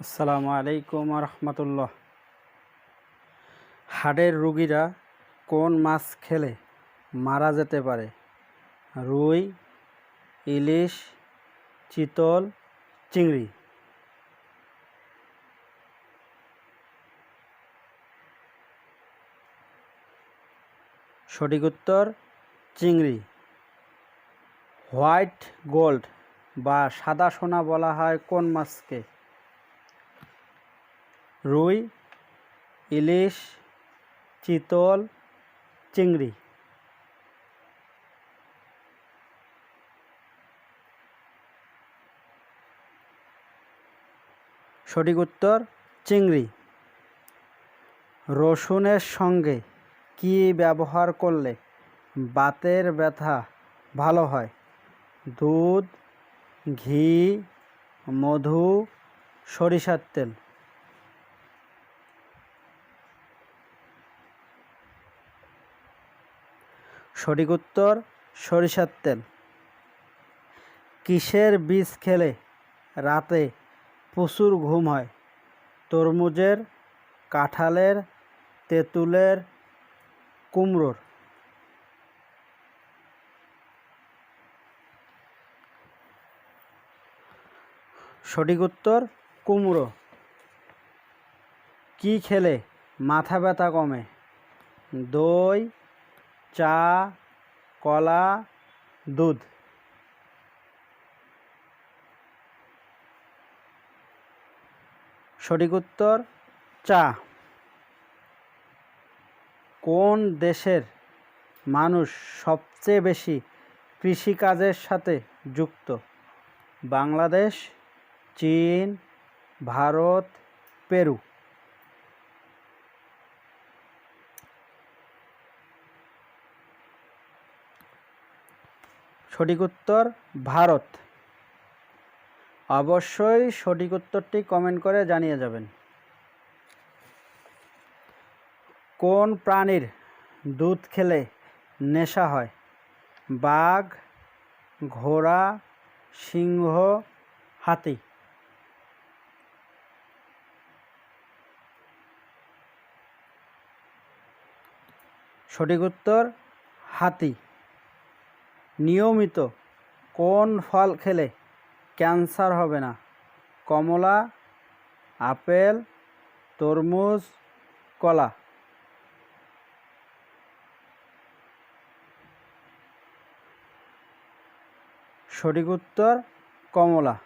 আসসালামু আলাইকুম রহমতুল্লাহ হাড়ের রুগীরা কোন মাছ খেলে? মারা যেতে পারে। রুই, ইলিশ, চিতল, চিংড়ি। সঠিক উত্তর, চিংড়ি। হোয়াইট গোল্ড বা সাদা সোনা বলা হয় কোন মাছকে? রুই, ইলিশ, চিতল, চিংড়ি। সঠিক উত্তর, চিংড়ি। রসুনের সঙ্গে কি ব্যবহার করলে বাতের ব্যথা ভালো হয়? দুধ, ঘি, মধু, সরিষার তেল। সঠিক উত্তর, সরিষার তেল। কিসের বীজ খেলে রাতে প্রচুর ঘুম হয়? তরমুজের, কাঁঠালের, তেঁতুলের, কুমড়োর। সঠিক উত্তর, কুমড়ো। কি খেলে মাথা ব্যথা কমে? দই চা, কলা, দুধ। সঠিক উত্তর, চা। কোন দেশের মানুষ সবচেয়ে বেশি কৃষিকাজের সাথে যুক্ত? বাংলাদেশ, চীন, ভারত, পেরু। সঠিক উত্তর, ভারত। অবশ্যই সঠিক উত্তরটি কমেন্ট করে জানিয়ে যাবেন। কোন প্রাণীর দুধ খেলে নেশা হয়? বাঘ, ঘোড়া, সিংহ, হাতি। সঠিক উত্তর, হাতি। নিয়মিত কোন ফল খেলে ক্যান্সার হবে না? কমলা আপেল তরমুজ কলা। সঠিক উত্তর কমলা।